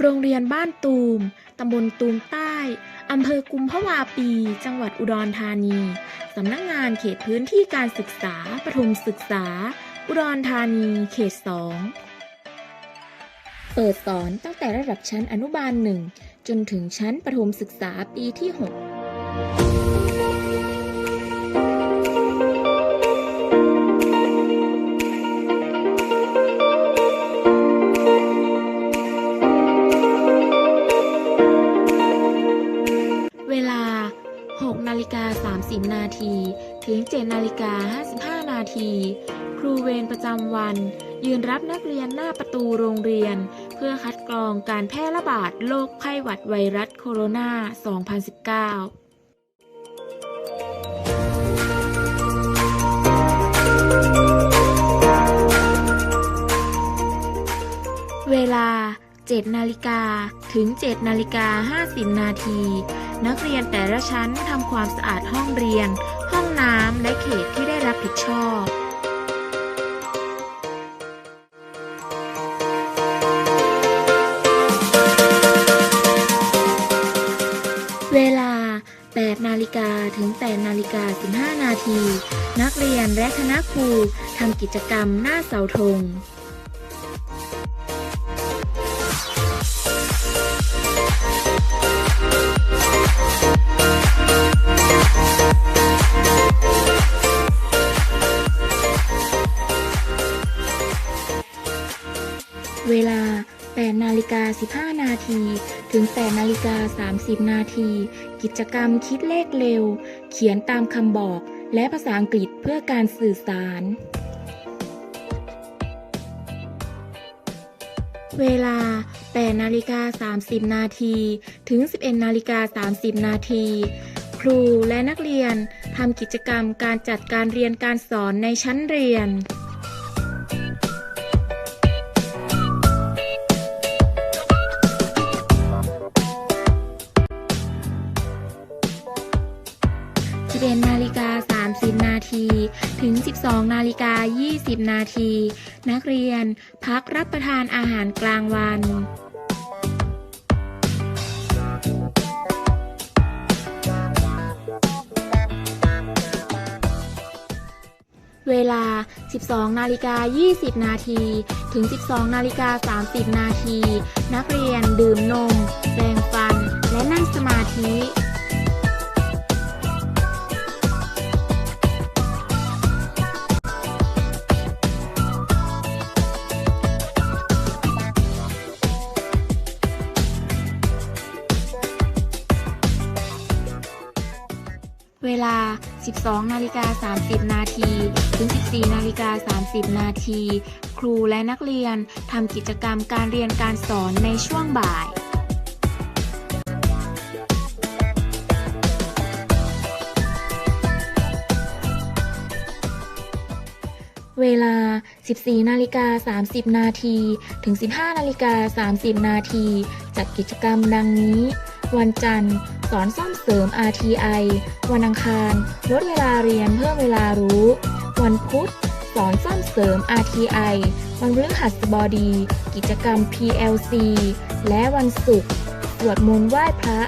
โรงเรียนบ้านตูม ตำบลตูมใต้ อำเภอกุมภาวาปี จังหวัดอุดรธานี สำนักงานเขตพื้นที่การศึกษาประถมศึกษา อุดรธานี เขต2เปิดสอนตั้งแต่ระดับชั้นอนุบาลหนึ่งจนถึงชั้นประถมศึกษาปีที่ 6 นาที ถึง 7 นาฬิกา 55 นาที ครูเวรประจำวัน ยืนรับนักเรียนหน้าประตูโรงเรียน เพื่อคัดกรองการแพร่ระบาดโรคไข้หวัดไวรัสโคโรนา 2019 7นาฬิกาถึง7นาฬิกา50 นาที นักเรียนแต่ละชั้นทำความสะอาดห้องเรียน ห้องน้ำและเขตที่ได้รับผิดชอบเวลา 8 นาฬิกาถึง 8 นาฬิกา 15 นาที นักเรียนและคณะครูทำกิจกรรมหน้าเสาธง ลา 8 นาฬิกา 15 นาที ถึง 8 นาฬิกา 30 นาที กิจกรรมคิดเลขเร็ว เขียนตามคำบอก และภาษาอังกฤษเพื่อการสื่อสาร เวลา 8 นาฬิกา 30 นาที ถึง 11 นาฬิกา 30 นาทีครูและนักเรียนทำกิจกรรมการจัดการเรียนการสอนในชั้นเรียน 11นาฬิกา30 นาที ถึง 12 นาฬิกา 20 นาที นักเรียนพักรับประทานอาหารกลางวันเวลา 12 นาฬิกา 20 นาที ถึง 12 นาฬิกา 30 นาที นักเรียนดื่มนม แปรงฟัน และนั่งสมาธิ เวลา 12 นาฬิกา 30 นาทีถึง 14 นาฬิกา 30 นาที ครูและนักเรียนทำกิจกรรมการเรียนการสอนในช่วงบ่ายเวลา 14 นาฬิกา 30 นาที ถึง 15 นาฬิกา 30 นาที จัดกิจกรรมดังนี้ วันจันทร์ สอนซ่อมเสริม RTI วันอังคาร ลดเวลาเรียนเพิ่มเวลารู้ วันพุธ สอนซ่อมเสริม RTI วันพฤหัสบดี กิจกรรม PLC และวันศุกร์สวดมนต์ไหว้พระ